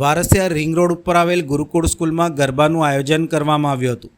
Varasiya ring road ઉપર આવેલ ગુરુકુળ સ્કૂલમાં ગરબાનું આયોજન કરવામાં આવ્યું હતું.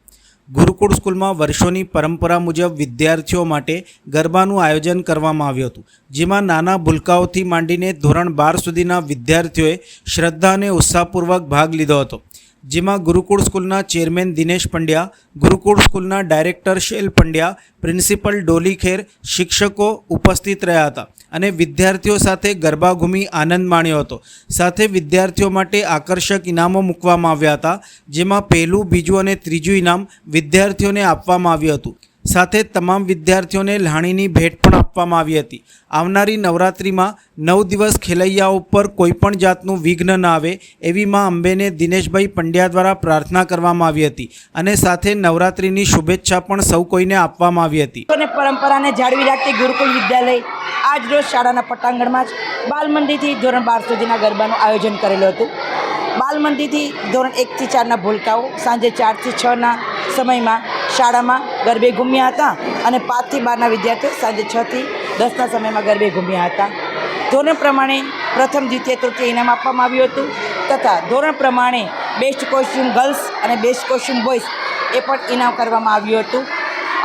ગુરુકુળ સ્કૂલમાં વર્ષોની પરંપરા મુજબ વિદ્યાર્થીઓ માટે ગરબાનું આયોજન કરવામાં આવ્યું હતું, જેમાં નાના ભૂલકાઓથી માંડીને ધોરણ બાર સુધીના વિદ્યાર્થીઓએ શ્રદ્ધા અને ઉત્સાહપૂર્વક ભાગ લીધો હતો. જેમાં ગુરુકુળ સ્કૂલના ચેરમેન દિનેશ પંડ્યા, ગુરુકુળ સ્કૂલના ડાયરેક્ટર શૈલ પંડ્યા, પ્રિન્સિપલ ડોલી ખેર, શિક્ષકો ઉપસ્થિત રહ્યા હતા અને વિદ્યાર્થીઓ સાથે ગરબા ઘૂમી આનંદ માણ્યો હતો. સાથે વિદ્યાર્થીઓ માટે આકર્ષક ઇનામો મૂકવામાં આવ્યા હતા, જેમાં પહેલું, બીજું અને ત્રીજું ઇનામ વિદ્યાર્થીઓને આપવામાં આવ્યું હતું. સાથે તમામ વિદ્યાર્થીઓને લાણીની ભેટ પણ આપવામાં આવી હતી. આવનારી નવરાત્રિમાં નવ દિવસ ખેલૈયા ઉપર કોઈપણ જાતનું વિઘ્ન ન આવે એવી માં અંબેને દિનેશભાઈ પંડ્યા દ્વારા પ્રાર્થના કરવામાં આવી હતી અને સાથે નવરાત્રિની શુભેચ્છા પણ સૌ કોઈને આપવામાં આવી હતી. અને પરંપરાને જાળવી રાખતી ગુરુકુલ વિદ્યાલય આજ રોજ શાળાના પટાંગણમાં જ બાલમંદિરથી ધોરણ બાર સુધીના ગરબાનું આયોજન કરેલું હતું. બાલમંદિરથી ધોરણ એકથી ચારના ભૂલકાઓ, સાંજે ચારથી છના સમયમાં શાળામાં ગરબે ઘૂમ્યા હતા અને પાંચથી બારના વિદ્યાર્થીઓ સાંજે છથી દસના સમયમાં ગરબે ઘૂમ્યા હતા. ધોરણ પ્રમાણે પ્રથમ, દ્વિતીય, તૃતીય ઇનામ આપવામાં આવ્યું હતું તથા ધોરણ પ્રમાણે બેસ્ટ કોસ્ચ્યુમ ગર્લ્સ અને બેસ્ટ કોસ્ચ્યુમ બોયઝ એ પણ ઇનામ કરવામાં આવ્યું હતું.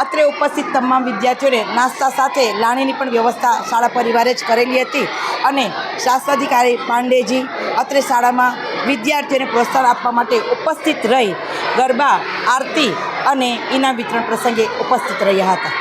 અત્રે ઉપસ્થિત તમામ વિદ્યાર્થીઓને નાસ્તા સાથે લાણીની પણ વ્યવસ્થા શાળા પરિવારે જ કરેલી હતી અને શાસ્ત્રાધિકારી પાંડેજી અત્રે શાળામાં વિદ્યાર્થીઓને પ્રોત્સાહન આપવા માટે ઉપસ્થિત રહી ગરબા, આરતી અને ઇનામ વિતરણ પ્રસંગે ઉપસ્થિત રહ્યા હતા.